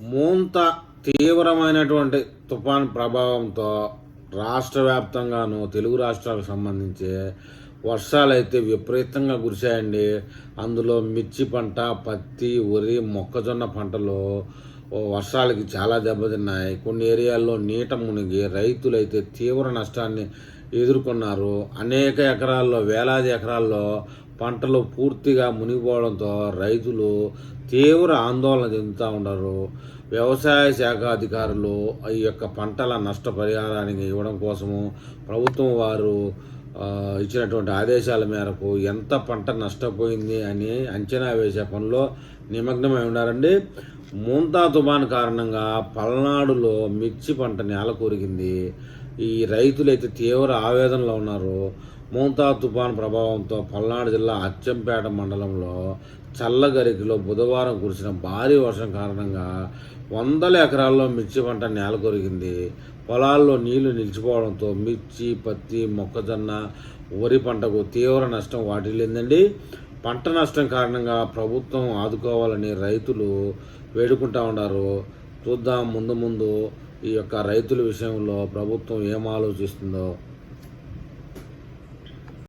మూంత తీవ్రమైనటువంటి తుఫాన్ ప్రభావంతో రాష్ట్ర వ్యాప్తంగాను తెలుగు రాష్ట్రాలకు సంబంధించి వర్షాలు అయితే విపరీతంగా కురిశాయండి. అందులో మిర్చి పంట పత్తి వరి మొక్కజొన్న పంటలు వర్షాలకి చాలా దెబ్బతిన్నాయి. కొన్ని ఏరియాల్లో నీట మునిగి రైతులైతే తీవ్ర నష్టాన్ని ఎదుర్కొన్నారు. అనేక ఎకరాల్లో వేలాది ఎకరాల్లో పంటలు పూర్తిగా మునిగిపోవడంతో రైతులు తీవ్ర ఆందోళన చెందుతూ ఉన్నారు. వ్యవసాయ శాఖ అధికారులు ఈ యొక్క పంటల నష్టపరిహారానికి ఇవ్వడం కోసము ప్రభుత్వం వారు ఇచ్చినటువంటి ఆదేశాల మేరకు ఎంత పంట నష్టపోయింది అని అంచనా వేసే పనిలో నిమగ్నమై ఉన్నారండి. ముంతా తుఫాన్ కారణంగా పల్నాడులో మిర్చి పంట నేల కొరిగింది. ఈ రైతులైతే తీవ్ర ఆవేదనలో ఉన్నారు. మూంతా తుఫాన్ ప్రభావంతో పల్నాడు జిల్లా అచ్చంపేట మండలంలో చల్లగరికిలో బుధవారం కురిసిన భారీ వర్షం కారణంగా వందల ఎకరాల్లో మిర్చి పంట నేల కొరిగింది పొలాల్లో నీళ్ళు నిలిచిపోవడంతో మిర్చి పత్తి మొక్కజొన్న వరి పంటకు తీవ్ర నష్టం వాటిల్లిందండి. పంట నష్టం కారణంగా ప్రభుత్వం ఆదుకోవాలని రైతులు వేడుకుంటా ఉన్నారు. చూద్దాం ముందు ముందు ఈ యొక్క రైతుల విషయంలో ప్రభుత్వం ఏం ఆలోచిస్తుందో.